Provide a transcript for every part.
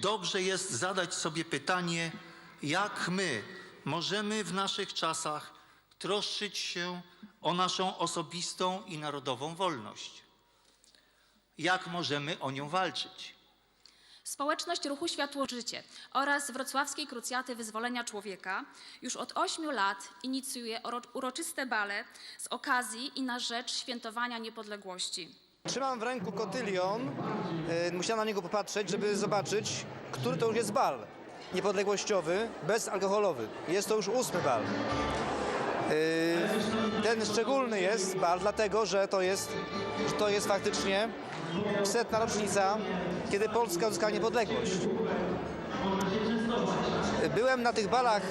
Dobrze jest zadać sobie pytanie, jak my możemy w naszych czasach troszczyć się o naszą osobistą i narodową wolność. Jak możemy o nią walczyć? Społeczność Ruchu Światło Życie oraz Wrocławskiej Krucjaty Wyzwolenia Człowieka już od ośmiu lat inicjuje uroczyste bale z okazji i na rzecz świętowania niepodległości. Trzymam w ręku kotylion. Yy, musiałem na niego popatrzeć, żeby zobaczyć, który to już jest bal. Niepodległościowy, bezalkoholowy. Jest to już ósmy bal. Yy, ten szczególny jest bal, dlatego że to jest, że to jest faktycznie setna rocznica, kiedy Polska uzyskała niepodległość. Byłem na tych balach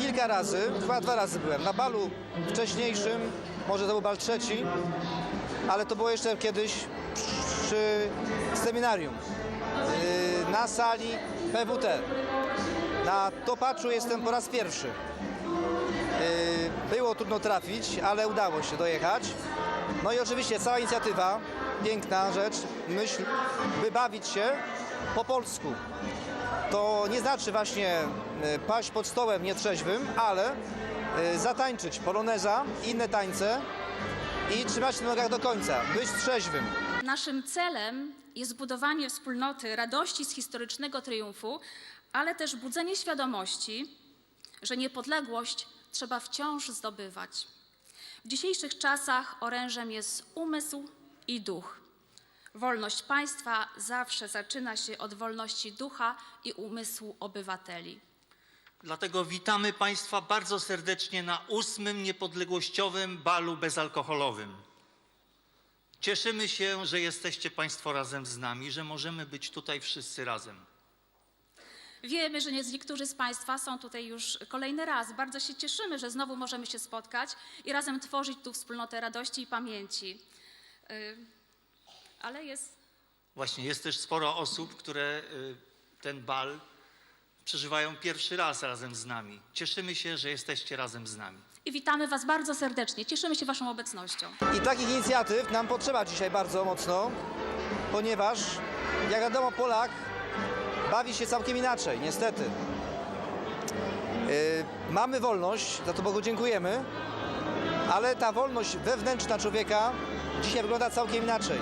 kilka razy, chyba dwa razy byłem. Na balu wcześniejszym, może to był bal trzeci, ale to było jeszcze kiedyś przy seminarium yy, na sali PWT. Na Topaczu jestem po raz pierwszy. Yy, Było trudno trafić, ale udało się dojechać. No i oczywiście cała inicjatywa, piękna rzecz, myśl, by bawić się po polsku. To nie znaczy właśnie yy, paść pod stołem nietrzeźwym, ale zatańczyć poloneza, inne tańce i trzymać się na nogach do końca, być trzeźwym. Naszym celem jest budowanie wspólnoty radości z historycznego triumfu, ale też budzenie świadomości, że niepodległość trzeba wciąż zdobywać. W dzisiejszych czasach orężem jest umysł i duch. Wolność państwa zawsze zaczyna się od wolności ducha i umysłu obywateli. Dlatego witamy Państwa bardzo serdecznie na ósmym niepodległościowym balu bezalkoholowym. Cieszymy się, że jesteście Państwo razem z nami, że możemy być tutaj wszyscy razem. Wiemy, że nie- niektórzy z Państwa są tutaj już kolejny raz. Bardzo się cieszymy, że znowu możemy się spotkać i razem tworzyć tu wspólnotę radości i pamięci. Y, Ale jest Właśnie jest też sporo osób, które y, ten bal przeżywają pierwszy raz razem z nami. Cieszymy się, że jesteście razem z nami. i witamy Was bardzo serdecznie. Cieszymy się Waszą obecnością. I takich inicjatyw nam potrzeba dzisiaj bardzo mocno, ponieważ jak wiadomo Polak bawi się całkiem inaczej, niestety. Yy, mamy wolność, za to Bogu dziękujemy, ale ta wolność wewnętrzna człowieka dzisiaj wygląda całkiem inaczej.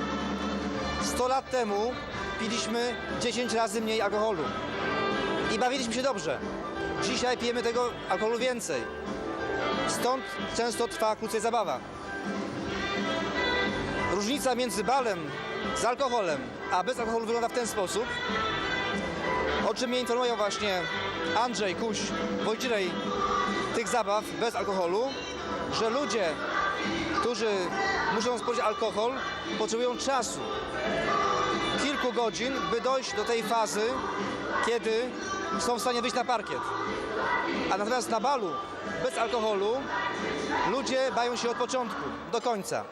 100 lat temu piliśmy 10 razy mniej alkoholu i bawiliśmy się dobrze. Dzisiaj pijemy tego alkoholu więcej. Stąd często trwa krócej zabawa. Różnica między balem z alkoholem, a bez alkoholu wygląda w ten sposób, o czym mnie informują właśnie Andrzej, Kuś, Wojciech tych zabaw bez alkoholu, że ludzie, którzy muszą spożyć alkohol, potrzebują czasu, kilku godzin, by dojść do tej fazy, kiedy są w stanie wyjść na parkiet. A natomiast na balu bez alkoholu ludzie bają się od początku do końca.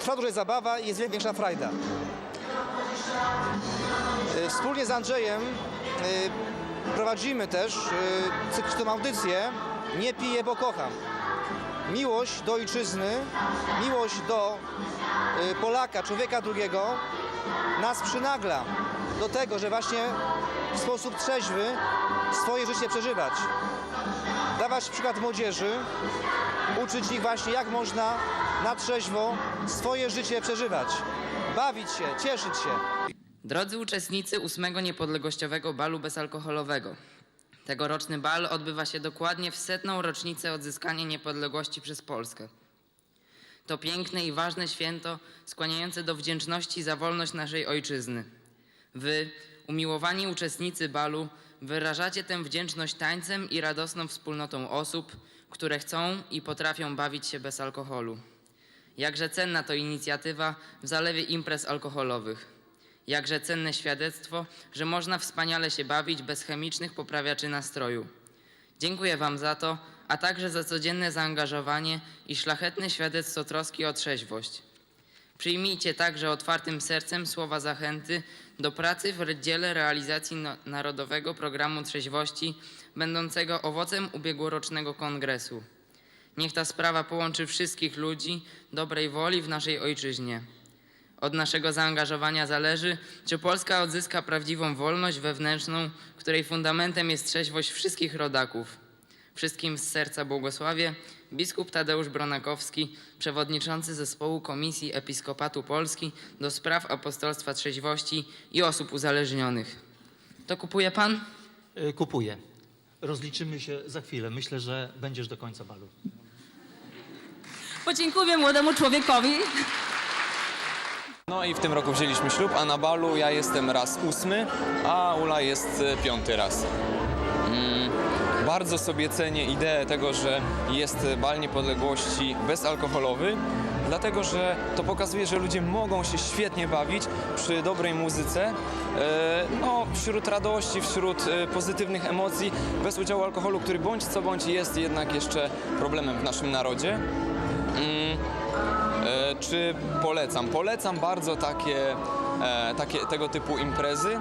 Trwa dłużej zabawa i jest większa frajda. Y, Wspólnie z Andrzejem y, prowadzimy też y, cykl tą audycję Nie piję, bo kocham. Miłość do ojczyzny, miłość do Polaka, człowieka drugiego nas przynagla do tego, że właśnie w sposób trzeźwy swoje życie przeżywać. Dawać przykład młodzieży, uczyć ich właśnie jak można na trzeźwo swoje życie przeżywać. Bawić się, cieszyć się. Drodzy uczestnicy ósmego niepodległościowego balu bezalkoholowego. Tegoroczny bal odbywa się dokładnie w setną rocznicę odzyskania niepodległości przez Polskę. To piękne i ważne święto skłaniające do wdzięczności za wolność naszej ojczyzny. Wy, umiłowani uczestnicy balu, wyrażacie tę wdzięczność tańcem i radosną wspólnotą osób, które chcą i potrafią bawić się bez alkoholu. Jakże cenna to inicjatywa w zalewie imprez alkoholowych. Jakże cenne świadectwo, że można wspaniale się bawić bez chemicznych poprawiaczy nastroju. Dziękuję Wam za to, a także za codzienne zaangażowanie i szlachetne świadectwo troski o trzeźwość. Przyjmijcie także otwartym sercem słowa zachęty do pracy w dziele realizacji Narodowego Programu Trzeźwości, będącego owocem ubiegłorocznego kongresu. Niech ta sprawa połączy wszystkich ludzi dobrej woli w naszej ojczyźnie. Od naszego zaangażowania zależy, czy Polska odzyska prawdziwą wolność wewnętrzną, której fundamentem jest trzeźwość wszystkich rodaków. Wszystkim z serca błogosławię biskup Tadeusz Bronakowski, przewodniczący zespołu Komisji Episkopatu Polski do spraw apostolstwa trzeźwości i osób uzależnionych. To kupuje pan? Y, Kupuję. Rozliczymy się za chwilę. Myślę, że będziesz do końca balu. Podziękuję młodemu człowiekowi. No i w tym roku wzięliśmy ślub, a na balu ja jestem raz ósmy, a Ula jest e, piąty raz. Mm, Bardzo sobie cenię ideę tego, że jest bal niepodległości bezalkoholowy, dlatego że to pokazuje, że ludzie mogą się świetnie bawić przy dobrej muzyce, e, no, wśród radości, wśród e, pozytywnych emocji, bez udziału alkoholu, który bądź co bądź jest jednak jeszcze problemem w naszym narodzie. Mm, E, Czy polecam? Polecam bardzo takie, takie tego typu imprezy.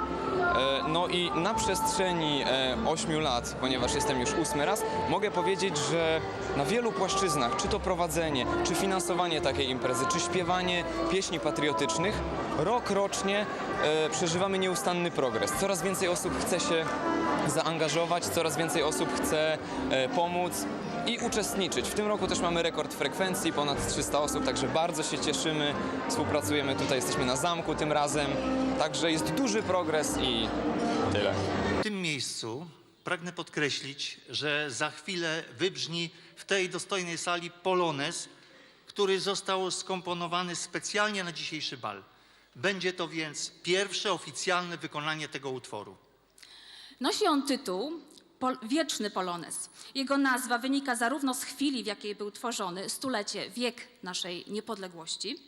E, No i na przestrzeni 8 lat, ponieważ jestem już ósmy raz, mogę powiedzieć, że na wielu płaszczyznach, czy to prowadzenie, czy finansowanie takiej imprezy, czy śpiewanie pieśni patriotycznych, rok rocznie e, przeżywamy nieustanny progres. Coraz więcej osób chce się zaangażować, coraz więcej osób chce e, pomóc i uczestniczyć. W tym roku też mamy rekord frekwencji, ponad 300 osób, także bardzo się cieszymy. Współpracujemy tutaj, jesteśmy na zamku tym razem, także jest duży progres i tyle. W tym miejscu pragnę podkreślić, że za chwilę wybrzmi w tej dostojnej sali polonez, który został skomponowany specjalnie na dzisiejszy bal. Będzie to więc pierwsze oficjalne wykonanie tego utworu. Nosi on tytuł Pol Wieczny Polonez. Jego nazwa wynika zarówno z chwili, w jakiej był tworzony, stulecie, wiek naszej niepodległości,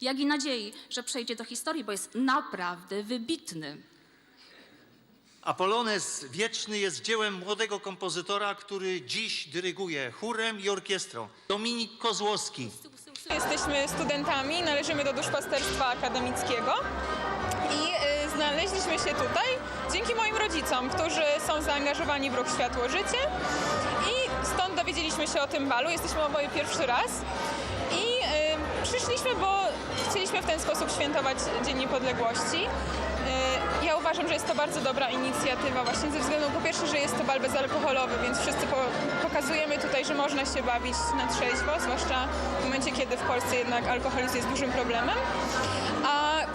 jak i nadziei, że przejdzie do historii, bo jest naprawdę wybitny. Apolones Wieczny jest dziełem młodego kompozytora, który dziś dyryguje chórem i orkiestrą. Dominik Kozłowski. Jesteśmy studentami, należymy do duszpasterstwa akademickiego znaleźliśmy się tutaj dzięki moim rodzicom, którzy są zaangażowani w ruch Światło Życie i stąd dowiedzieliśmy się o tym balu. Jesteśmy oboje pierwszy raz i y, przyszliśmy, bo chcieliśmy w ten sposób świętować Dzień Niepodległości. Y, Ja uważam, że jest to bardzo dobra inicjatywa właśnie ze względu po pierwsze, że jest to bal bezalkoholowy, więc wszyscy po, pokazujemy tutaj, że można się bawić na trzeźwo, zwłaszcza w momencie, kiedy w Polsce jednak alkoholizm jest dużym problemem.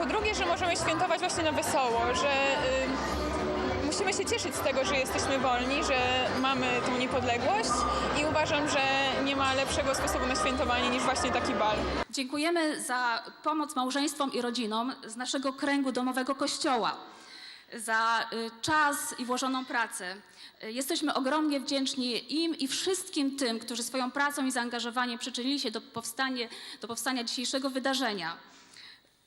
Drugie, że możemy świętować właśnie na wesoło, że y, musimy się cieszyć z tego, że jesteśmy wolni, że mamy tą niepodległość i uważam, że nie ma lepszego sposobu na świętowanie niż właśnie taki bal. Dziękujemy za pomoc małżeństwom i rodzinom z naszego kręgu domowego kościoła, za y, czas i włożoną pracę. Y, Jesteśmy ogromnie wdzięczni im i wszystkim tym, którzy swoją pracą i zaangażowaniem przyczynili się do, do powstania dzisiejszego wydarzenia.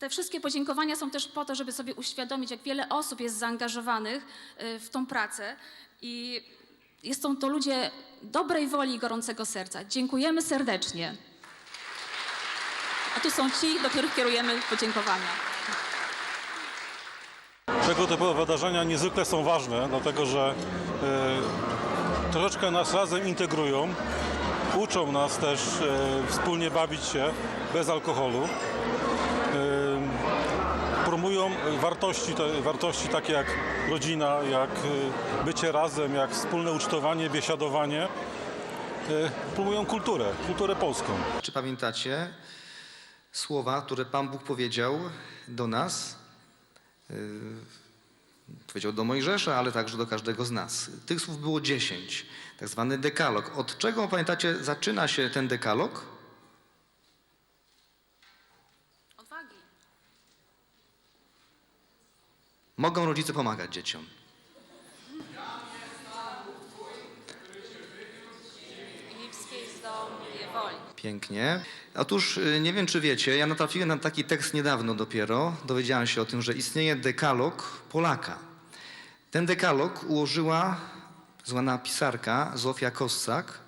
Te wszystkie podziękowania są też po to, żeby sobie uświadomić, jak wiele osób jest zaangażowanych y, w tą pracę i są to ludzie dobrej woli i gorącego serca. Dziękujemy serdecznie. A tu są ci, do których kierujemy podziękowania. Tego typu wydarzenia niezwykle są ważne, dlatego że e, troszeczkę nas razem integrują, uczą nas też e, wspólnie bawić się bez alkoholu, promują wartości, te, wartości takie jak rodzina, jak e, bycie razem, jak wspólne ucztowanie, biesiadowanie. E, promują kulturę, kulturę polską. Czy pamiętacie słowa, które Pan Bóg powiedział do nas? Powiedział do Mojżesza, ale także do każdego z nas. Tych słów było dziesięć, tak zwany dekalog. Od czego, pamiętacie, zaczyna się ten dekalog? Mogą rodzice pomagać dzieciom. Pięknie. Otóż y, nie wiem, czy wiecie, ja natrafiłem na taki tekst niedawno dopiero. Dowiedziałem się o tym, że istnieje dekalog Polaka. Ten dekalog ułożyła zwana pisarka Zofia Kossak.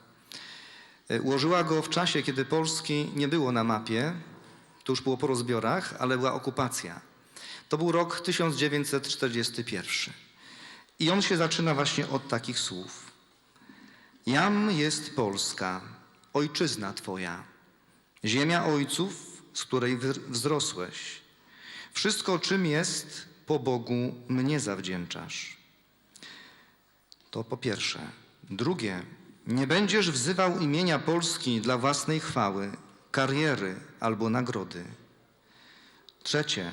Y, Ułożyła go w czasie, kiedy Polski nie było na mapie. To już było po rozbiorach, ale była okupacja. To był rok 1941. I on się zaczyna właśnie od takich słów. Jam jest Polska, ojczyzna Twoja, ziemia ojców, z której wzrosłeś. Wszystko, czym jest, po Bogu mnie zawdzięczasz. To po pierwsze. Drugie, nie będziesz wzywał imienia Polski dla własnej chwały, kariery albo nagrody. Trzecie,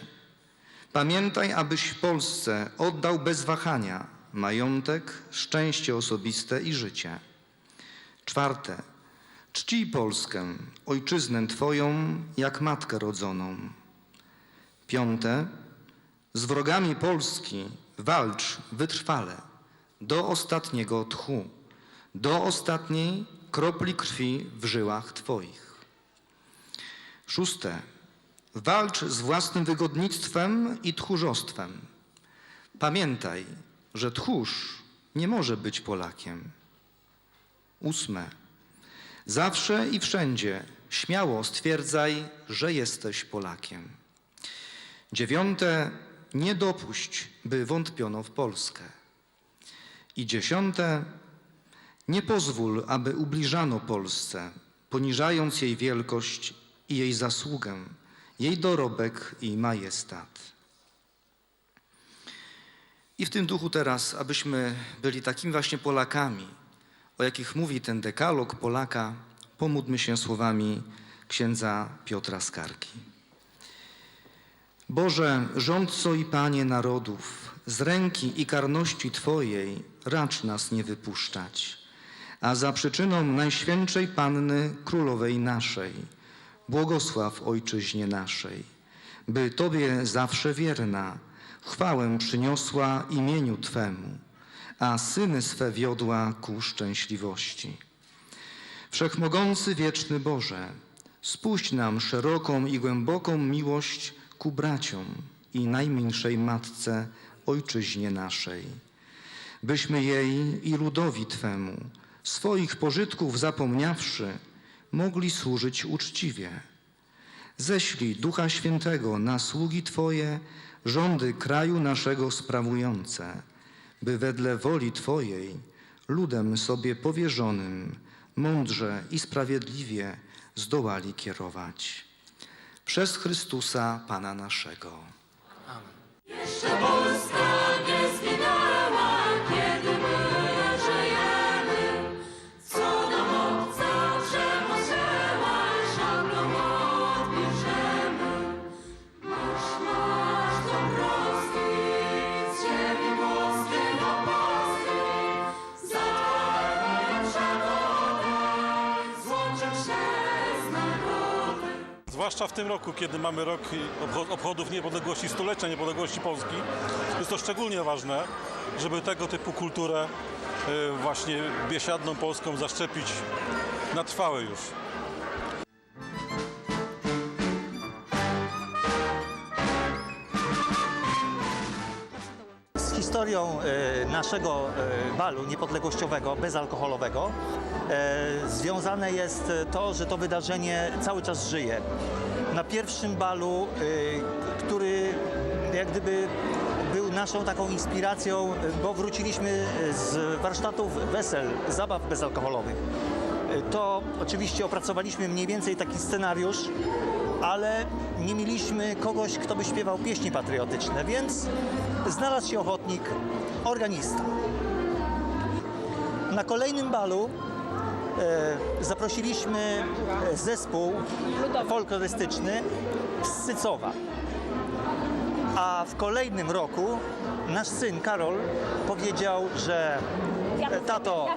pamiętaj, abyś Polsce oddał bez wahania majątek, szczęście osobiste i życie. Czwarte, czcij Polskę, ojczyznę Twoją, jak matkę rodzoną. Piąte, z wrogami Polski walcz wytrwale, do ostatniego tchu, do ostatniej kropli krwi w żyłach Twoich. Szóste, walcz z własnym wygodnictwem i tchórzostwem. Pamiętaj, że tchórz nie może być Polakiem. Ósme, zawsze i wszędzie śmiało stwierdzaj, że jesteś Polakiem. Dziewiąte, nie dopuść, by wątpiono w Polskę. I dziesiąte, nie pozwól, aby ubliżano Polsce, poniżając jej wielkość i jej zasługę, jej dorobek i majestat. I w tym duchu teraz, abyśmy byli takimi właśnie Polakami, o jakich mówi ten dekalog Polaka, pomódlmy się słowami księdza Piotra Skargi. Boże, rządco i Panie narodów, z ręki i karności Twojej racz nas nie wypuszczać, a za przyczyną Najświętszej Panny Królowej naszej, błogosław Ojczyźnie naszej, by Tobie zawsze wierna chwałę przyniosła imieniu Twemu, a syny swe wiodła ku szczęśliwości. Wszechmogący wieczny Boże, spuść nam szeroką i głęboką miłość ku braciom i najmilszej Matce, Ojczyźnie naszej, byśmy jej i ludowi Twemu, swoich pożytków zapomniawszy, mogli służyć uczciwie. Ześlij Ducha Świętego na sługi Twoje, rządy kraju naszego sprawujące, by wedle woli Twojej ludem sobie powierzonym mądrze i sprawiedliwie zdołali kierować. Przez Chrystusa Pana naszego. Zwłaszcza tym roku, kiedy mamy rok obcho- obchodów niepodległości, stulecia niepodległości Polski, jest to szczególnie ważne, żeby tego typu kulturę y, właśnie biesiadną polską zaszczepić na trwałe już. Z historią e, naszego e, balu niepodległościowego, bezalkoholowego, związane jest to, że to wydarzenie cały czas żyje. Na pierwszym balu, e, który jak gdyby był naszą taką inspiracją, bo wróciliśmy z warsztatów wesel, zabaw bezalkoholowych. E, To oczywiście opracowaliśmy mniej więcej taki scenariusz, ale nie mieliśmy kogoś, kto by śpiewał pieśni patriotyczne, więc znalazł się ochotnik, organista. Na kolejnym balu zaprosiliśmy e, zespół folklorystyczny z Sycowa. A w kolejnym roku nasz syn Karol powiedział, że e, tato,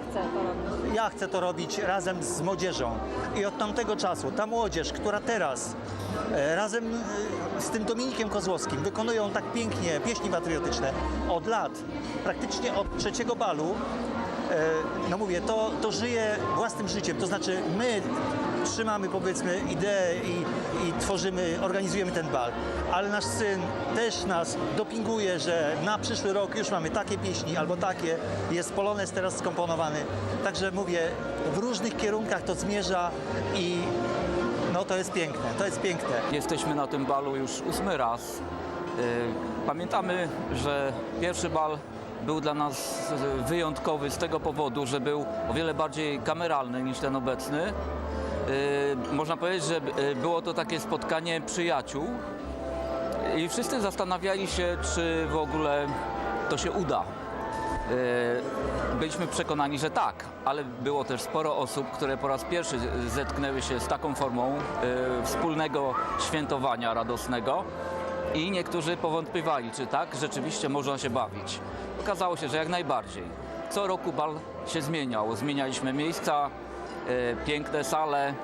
ja chcę to robić razem z młodzieżą. I od tamtego czasu ta młodzież, która teraz e, razem e, z tym Dominikiem Kozłowskim wykonują tak pięknie pieśni patriotyczne od lat, praktycznie od trzeciego balu, e, no mówię, to, to żyje własnym życiem. To znaczy my trzymamy powiedzmy ideę i, i tworzymy, organizujemy ten bal, ale nasz syn też nas dopinguje, że na przyszły rok już mamy takie pieśni albo takie, jest polonez teraz skomponowany. Także mówię, w różnych kierunkach to zmierza i no to jest piękne, to jest piękne. Jesteśmy na tym balu już ósmy raz. Y, Pamiętamy, że pierwszy bal był dla nas y, wyjątkowy z tego powodu, że był o wiele bardziej kameralny niż ten obecny. Y, Można powiedzieć, że y, było to takie spotkanie przyjaciół. I wszyscy zastanawiali się, czy w ogóle to się uda. E, Byliśmy przekonani, że tak, ale było też sporo osób, które po raz pierwszy zetknęły się z taką formą e, wspólnego świętowania radosnego i niektórzy powątpiewali, czy tak rzeczywiście można się bawić. Okazało się, że jak najbardziej. Co roku bal się zmieniał. Zmienialiśmy miejsca, e, piękne sale, e,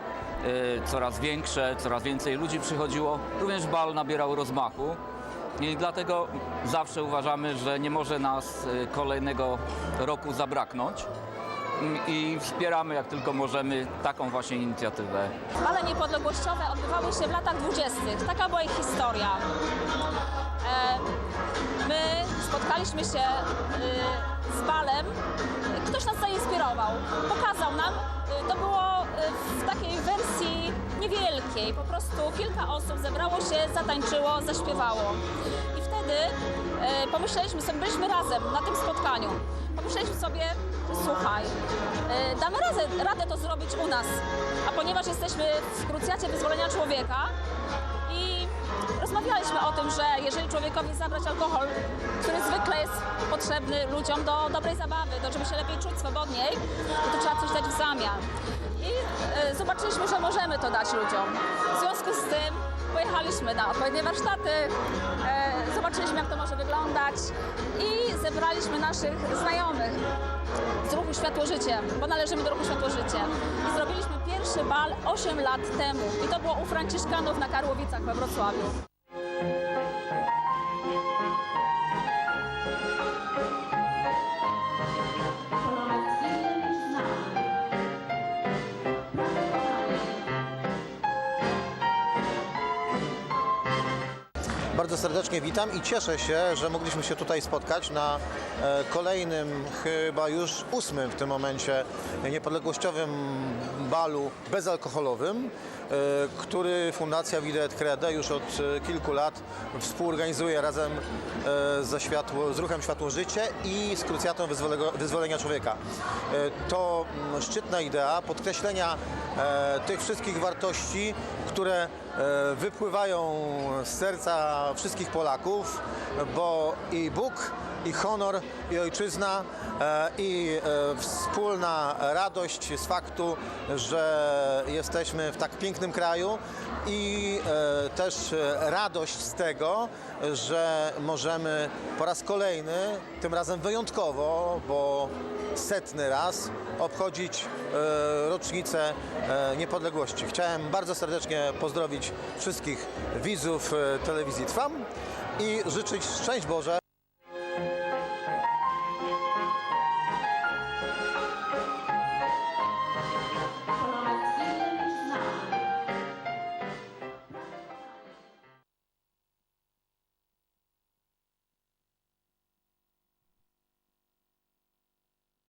coraz większe, coraz więcej ludzi przychodziło. Również bal nabierał rozmachu. I dlatego zawsze uważamy, że nie może nas e, kolejnego roku zabraknąć. I wspieramy jak tylko możemy taką właśnie inicjatywę. Bale niepodległościowe odbywały się w latach dwudziestych. Taka była ich historia. E, My spotkaliśmy się y, z balem. Ktoś nas zainspirował, pokazał nam. Y, To było y, w takiej wersji niewielkiej. Po prostu kilka osób zebrało się, zatańczyło, zaśpiewało. I wtedy pomyśleliśmy sobie, byliśmy razem na tym spotkaniu. Pomyśleliśmy sobie, słuchaj, y, damy radę, radę to zrobić u nas. A ponieważ jesteśmy w krucjacie wyzwolenia człowieka i rozmawialiśmy o tym, że jeżeli człowiekowi zabrać alkohol, który zwykle jest potrzebny ludziom do dobrej zabawy, do żeby się lepiej czuć swobodniej, to trzeba coś dać w zamian. Zobaczyliśmy, że możemy to dać ludziom. W związku z tym pojechaliśmy na odpowiednie warsztaty, e, zobaczyliśmy jak to może wyglądać i zebraliśmy naszych znajomych z ruchu Światło Życie, bo należymy do ruchu Światło Życie. I zrobiliśmy pierwszy bal 8 lat temu i to było u Franciszkanów na Karłowicach we Wrocławiu. Serdecznie witam i cieszę się, że mogliśmy się tutaj spotkać na e, kolejnym, chyba już ósmym w tym momencie, niepodległościowym balu bezalkoholowym, e, który Fundacja Vide et Crede już od e, kilku lat współorganizuje razem ze światło, z ruchem Światło Życie i z Krucjatą Wyzwolenia Człowieka. To mm, szczytna idea podkreślenia tych wszystkich wartości, które e, wypływają z serca wszystkich Polaków, bo i Bóg, i honor, i ojczyzna, e, i e, wspólna radość z faktu, że jesteśmy w tak pięknym kraju i też radość z tego, że możemy po raz kolejny, tym razem wyjątkowo, bo setny raz obchodzić e, rocznicę e, niepodległości. Chciałem bardzo serdecznie pozdrowić wszystkich widzów e, telewizji Trwam i życzyć szczęść Boże